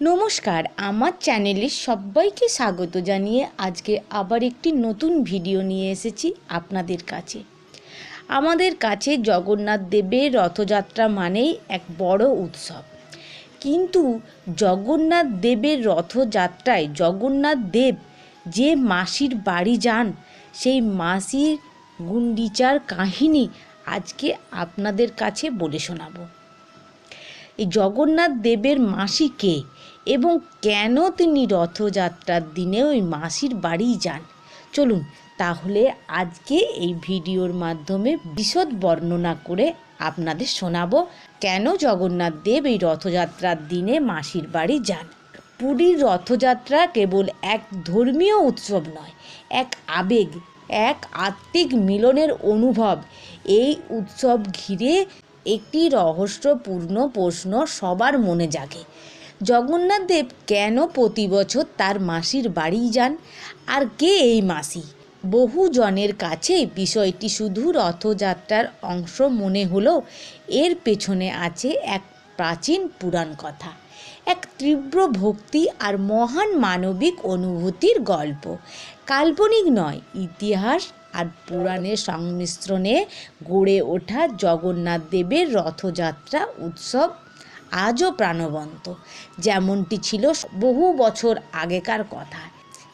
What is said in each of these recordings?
নমস্কার, আমার চ্যানেলে সবাইকে স্বাগত জানিয়ে আজকে আবার একটি নতুন ভিডিও নিয়ে এসেছি আপনাদের কাছে। আমাদের কাছে জগন্নাথ দেবের রথযাত্রা মানেই এক বড় উৎসব। কিন্তু জগন্নাথ দেবের রথযাত্রায় জগন্নাথ দেব যে মাসির বাড়ি যান, সেই মাসির গুন্ডিচার কাহিনী আজকে আপনাদের কাছে বলে শোনাবো। এই জগন্নাথ দেবের মাসি কে? এবং কেন তিনি রথযাত্রার দিনে ওই মাসির বাড়ি যান? চলুন, তাহলে আজকে এই ভিডিওর মাধ্যমে বিশদ বর্ণনা করে আপনাদের শোনাবো, কেন জগন্নাথ দেব এই রথযাত্রার দিনে মাসির বাড়ি যান? পুরীর রথযাত্রা কেবল এক ধর্মীয় উৎসব নয়, এক আবেগ, এক আত্মিক মিলনের অনুভব। এই উৎসব ঘিরে একটি রহস্যপূর্ণ প্রশ্ন সবার মনে জাগে। জগন্নাথ দেব কেন প্রতি বছর তার মাসির বাড়ি যান? আর কে এই মাসি? বহু জনের কাছে বিষয়টি শুধু রথযাত্রার অংশ মনে হলেও এর পেছনে আছে এক প্রাচীন পুরাণ কথা, এক তীব্র ভক্তি আর মহান মানবিক অনুভূতির গল্প। কাল্পনিক নয়, ইতিহাস আর পুরাণের সংমিশ্রণে গড়ে ওঠা জগন্নাথ দেবের রথযাত্রা উৎসব আজও প্রাণবন্ত। যেমনটি ছিল বহু বছর আগেকার কথা।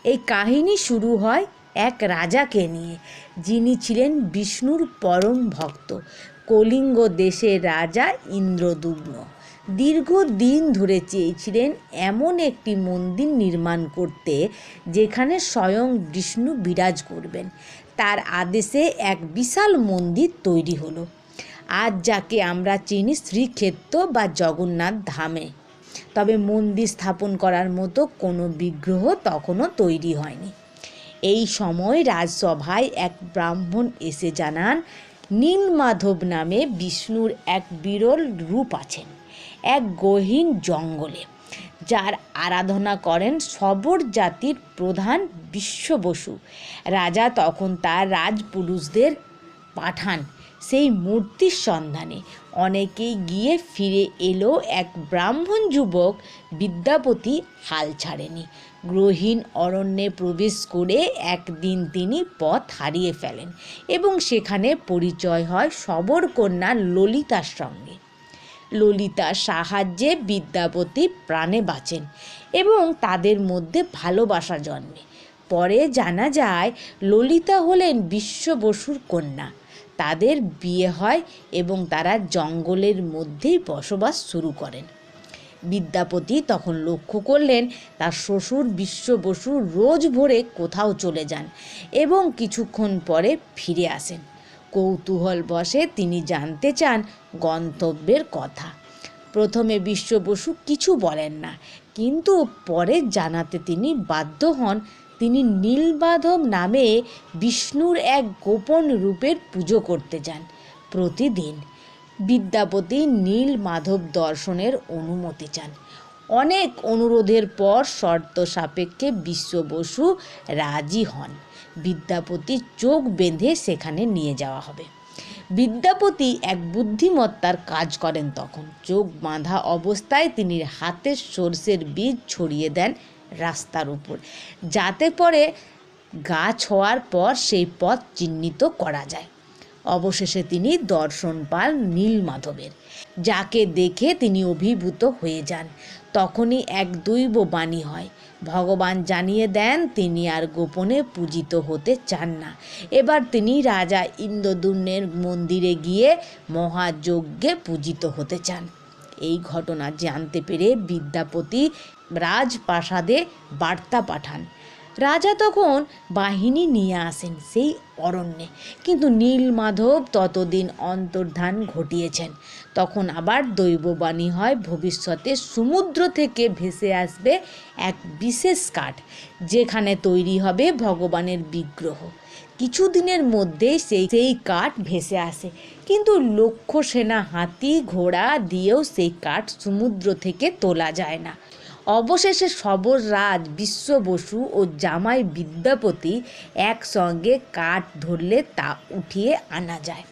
এই কাহিনী শুরু হয় এক রাজাকে নিয়ে, যিনি ছিলেন বিষ্ণুর পরম ভক্ত, কলিঙ্গ দেশের রাজা ইন্দ্রদুগ্ন। দীর্ঘদিন ধরে চেয়েছিলেন এমন একটি মন্দির নির্মাণ করতে, যেখানে স্বয়ং বিষ্ণু বিরাজ করবেন। তার আদেশে এক বিশাল মন্দির তৈরি হলো। আজ যাকে আমরা চিনি শ্রীক্ষেত্র বা জগন্নাথ ধামে। তবে মন্দির স্থাপন করার মতো কোনো বিগ্রহ তখনও তৈরি হয়নি। এই সময় রাজসভায় এক ব্রাহ্মণ এসে জানান, নীলমাধব নামে বিষ্ণুর এক বিরল রূপ আছেন, এক গহীন জঙ্গলে, যার আরাধনা করেন সবর জাতির প্রধান বিশ্ব বসু রাজা তখন তার রাজপুরুষদের পাঠান সেই মূর্তির সন্ধানে অনেকেই গিয়ে ফিরে এলো এক ব্রাহ্মণ যুবক বিদ্যাপতি হাল ছাড়েনি। গ্রহীণ অরণ্যে প্রবেশ করে একদিন তিনি পথ হারিয়ে ফেলেন এবং সেখানে পরিচয় হয় সবরকন্যা ললিতার সঙ্গে। ললিতার সাহায্যে বিদ্যাপতি প্রাণে বাঁচেন এবং তাদের মধ্যে ভালোবাসা জন্মে। পরে জানা যায়, ললিতা হলেন বিশ্ব বসুর কন্যা। তাদের বিয়ে হয় এবং তারা জঙ্গলের মধ্যেই বসবাস শুরু করেন। বিদ্যাপতি তখন লক্ষ্য করলেন, তার শ্বশুর বিশ্ব বসু রোজ ভোরে কোথাও চলে যান এবং কিছুক্ষণ পরে ফিরে আসেন। কৌতূহল বসে তিনি জানতে চান গন্তব্যের কথা। প্রথমে বিশ্ব বসু কিছু বলেন না, কিন্তু পরে জানাতে তিনি বাধ্য হন তিনি নীলবাধব নামে বিষ্ণুর এক গোপন রূপের পুজো করতে যান প্রতিদিন। বিদ্যাপতি নীল মাধব দর্শনের অনুমতি চান। অনেক অনুরোধের পর শর্ত সাপেক্ষে বিশ্ব বসু রাজি হন। বিদ্যাপতি চোখ বেঁধে সেখানে নিয়ে যাওয়া হবে। বিদ্যাপতি এক বুদ্ধিমত্তার কাজ করেন তখন। চোখ বাঁধা অবস্থায় তিনি হাতের সর্ষের বীজ ছড়িয়ে দেন রাস্তার উপর। যাতে পরে গাছ হওয়ার পর সেই পথ চিহ্নিত করা যায়। অবশেষে তিনি দর্শন পান নীলমাধবের। যাকে দেখে তিনি অভিভূত হয়ে যান। তখনই এক দৈব বাণী হয়। ভগবান জানিয়ে দেন, তিনি আর গোপনে পূজিত হতে চান না। এবার তিনি রাজা ইন্দ্রদুন্নের মন্দিরে গিয়ে মহাযজ্ঞে পূজিত হতে চান। এই ঘটনা জানতে পেরে বিদ্যাপতি রাজপ্রাসাদে বার্তা পাঠান। রাজা তখন বাহিনী নিয়ে আসেন সেই অরণ্যে। কিন্তু নীলমাধব ততদিন অন্তর্ধান ঘটিয়েছেন। তখন আবার দৈববাণী হয়, ভবিষ্যতে সমুদ্র থেকে ভেসে আসবে এক বিশেষ কাঠ, যেখানে তৈরি হবে ভগবানের বিগ্রহ। কিছুদিনের মধ্যে সেই সেই কাঠ ভেসে আসে। কিন্তু লক্ষ সেনা হাতি ঘোড়া দিয়েও সেই কাঠ সমুদ্র থেকে তোলা যায় না। অবশেষে সবর রাজ, বিশ্ব বসু ও জামাই বিদ্যাপতি একসঙ্গে কাঠ ধরলে তা উঠিয়ে আনা যায়।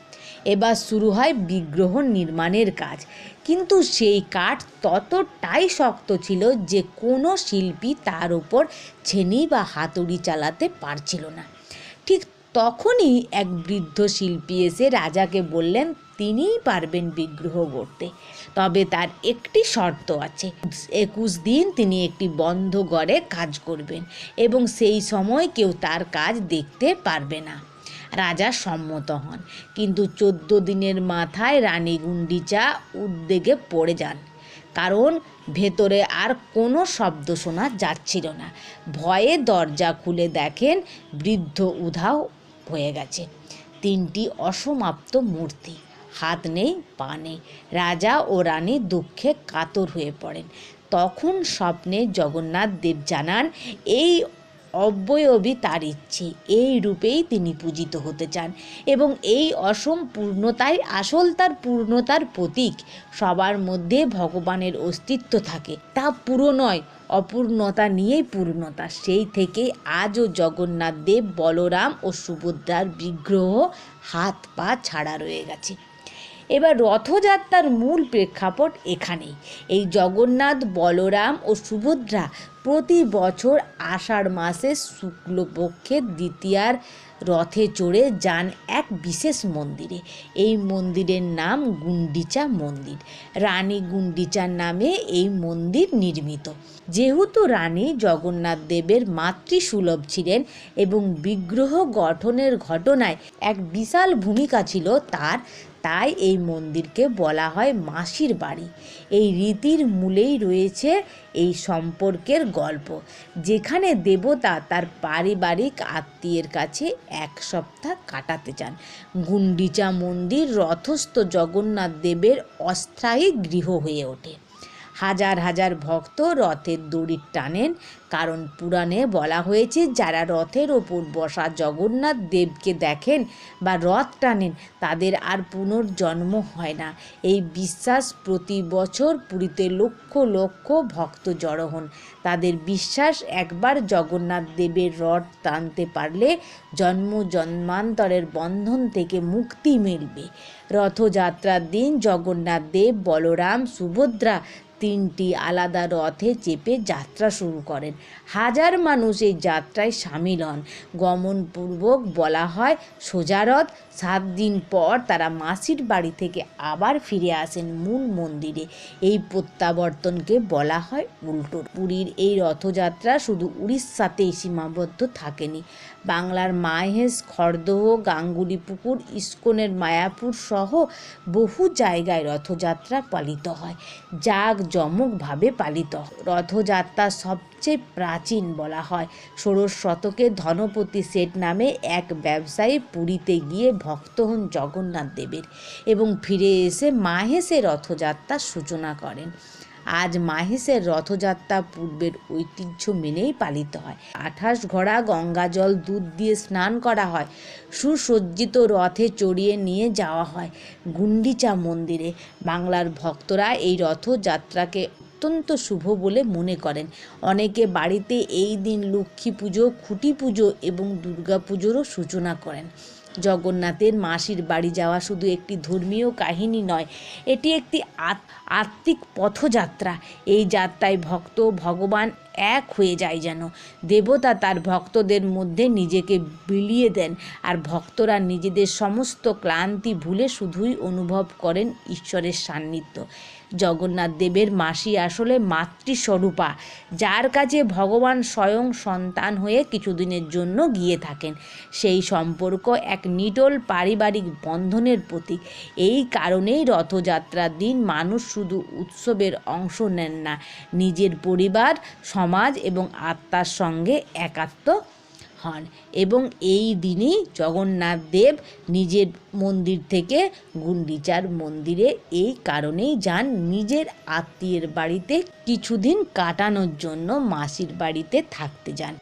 এবার শুরু হয় বিগ্রহ নির্মাণের কাজ। কিন্তু সেই কাঠ ততটাই শক্ত ছিল যে কোনো শিল্পী তার উপর ছেনি বা হাতুড়ি চালাতে পারছিল না। ঠিক তখনই এক বৃদ্ধ শিল্পী এসে রাজাকে বললেন, তিনিই পারবেন বিগ্রহ গড়তে। তবে তার একটি শর্ত আছে। একুশ দিন তিনি একটি বন্ধ ঘরে কাজ করবেন এবং সেই সময় কেউ তার কাজ দেখতে পারবে না। রাজা সম্মত হন। কিন্তু চোদ্দ দিনের মাথায় রানী গুন্ডিচা উদ্বেগে পড়ে যান। কারণ ভেতরে আর কোনো শব্দ শোনা যাচ্ছিল না। ভয়ে দরজা খুলে দেখেন বৃদ্ধ উধাও হয়ে গেছে। তিনটি অসমাপ্ত মূর্তি, হাত নেই, পা নেই। রাজা ও রানী দুঃখে কাতর হয়ে পড়েন। তখন স্বপ্নে জগন্নাথ দেব জানান, এই অব্যয়বী তার ইচ্ছে, এই রূপেই তিনি পূজিত হতে চান এবং এই অসম পূর্ণতাই আসল তার পূর্ণতার প্রতীক। সবার মধ্যে ভগবানের অস্তিত্ব থাকে। তা পুরো নয় অপূর্ণতা নিয়েই পূর্ণতা। সেই থেকে আজও জগন্নাথ দেব, বলরাম ও সুভদ্রার বিগ্রহ হাত পা ছাড়া রয়ে গেছে। এবার রথযাত্রার মূল প্রেক্ষাপট এখানেই। এই জগন্নাথ, বলরাম ও সুভদ্রা প্রতি বছর আষাঢ় মাসে শুক্লপক্ষের দ্বিতীয়ার রথে চড়ে যান এক বিশেষ মন্দিরে। এই মন্দিরের নাম গুন্ডিচা মন্দির। রানী গুন্ডিচার নামে এই মন্দির নির্মিত। যেহেতু রানী জগন্নাথ দেবের মাতৃসুলভ ছিলেন এবং বিগ্রহ গঠনের ঘটনায় এক বিশাল ভূমিকা ছিল তার তাই এই মন্দিরকে বলা হয় মাসির বাড়ি। এই রীতির মূলেই রয়েছে এই সম্পর্কের গল্প, যেখানে দেবতা তার পারিবারিক আত্মীয়ের কাছে এক সপ্তাহ কাটাতে চান গুন্ডিচা মন্দির রথস্থ জগন্নাথ দেবের অস্থায়ী গৃহ হয়ে ওঠে। হাজার হাজার ভক্ত রথের দড়ি টানেন, কারণ পুরাণে বলা হয়েছে, যারা রথের ওপর বসা জগন্নাথ দেবকে দেখেন বা রথ টানেন, তাদের আর পুনর্জন্ম হয় না। এই বিশ্বাস প্রতি বছর পুরীতে লক্ষ লক্ষ ভক্ত জড়ো হন। তাদের বিশ্বাস, একবার জগন্নাথ দেবের রথ টানতে পারলে জন্ম জন্মান্তরের বন্ধন থেকে মুক্তি মিলবে। রথযাত্রার দিন জগন্নাথ দেব, বলরাম, সুভদ্রা তিনটি আলাদা রথে চেপে যাত্রা শুরু করেন। হাজার মানুষ এই যাত্রায় সামিল হন। গমনপূর্বক বলা হয়, সোজা রথ, সাত দিন পর তারা মাসির বাড়ি থেকে আবার ফিরে আসেন মূল মন্দিরে। এই প্রত্যাবর্তনকে বলা হয় উল্টো। পুরীর এই রথযাত্রা শুধু উড়িষ্যাতেই সীমাবদ্ধ থাকেনি। বাংলার মাহেশ, খড়দহ, গাঙ্গুলিপুকুর, ইস্কনের মায়াপুর সহ বহু জায়গায় রথযাত্রা পালিত হয়। জাগ জমকভাবে পালিত। রথযাত্রা সবচেয়ে প্রাচীন বলা হয়। ষোড়শ শতকে ধনপতি সেট নামে এক ব্যবসায়ী পুরীতে গিয়ে ভক্ত হন জগন্নাথ দেবের এবং ফিরে এসে মাহেসে রথযাত্রার সূচনা করেন। আজ মাহেশের রথযাত্রা পূর্বের ঐতিহ্য মেনেই পালিত হয়। আঠাশ ঘোড়া গঙ্গা জল দুধ দিয়ে স্নান করা হয়। সুসজ্জিত রথে চড়িয়ে নিয়ে যাওয়া হয় গুন্ডিচা মন্দিরে। বাংলার ভক্তরা এই রথযাত্রাকে অত্যন্ত শুভ বলে মনে করেন। অনেকে বাড়িতে এই দিন লক্ষ্মী পুজো, খুঁটি পুজো এবং দুর্গা পুজোরও সূচনা করেন। জগন্নাথের মাসির বাড়ি যাওয়া শুধু একটি ধর্মীয় কাহিনী নয়, এটি একটি আত- আত্মিক পথযাত্রা। এই যাত্রায় ভক্ত ভগবান এক হয়ে যায় যেন। দেবতা তার ভক্তদের মধ্যে নিজেকে বিলিয়ে দেন আর ভক্তরা নিজেদের সমস্ত ক্লান্তি ভুলে শুধুই অনুভব করেন ঈশ্বরের সান্নিধ্য। জগন্নাথ দেবের মাসি আসলে মাতৃস্বরূপা, যার কাছে ভগবান স্বয়ং সন্তান হয়ে কিছুদিনের জন্য গিয়ে থাকেন। সেই সম্পর্ক এক নিটল পারিবারিক বন্ধনের প্রতীক। এই কারণেই রথযাত্রার দিন মানুষ শুধু উৎসবের অংশ নেন না, নিজের পরিবার, সমাজ এবং আত্মার সঙ্গে একাত্ম হন এবং এই দিনই জগন্নাথ দেব নিজের মন্দির থেকে গুন্ডিচার মন্দিরে এই কারণেই যান নিজের আত্মীয়ের বাড়িতে কিছুদিন কাটানোর জন্য মাসির বাড়িতে থাকতে যান।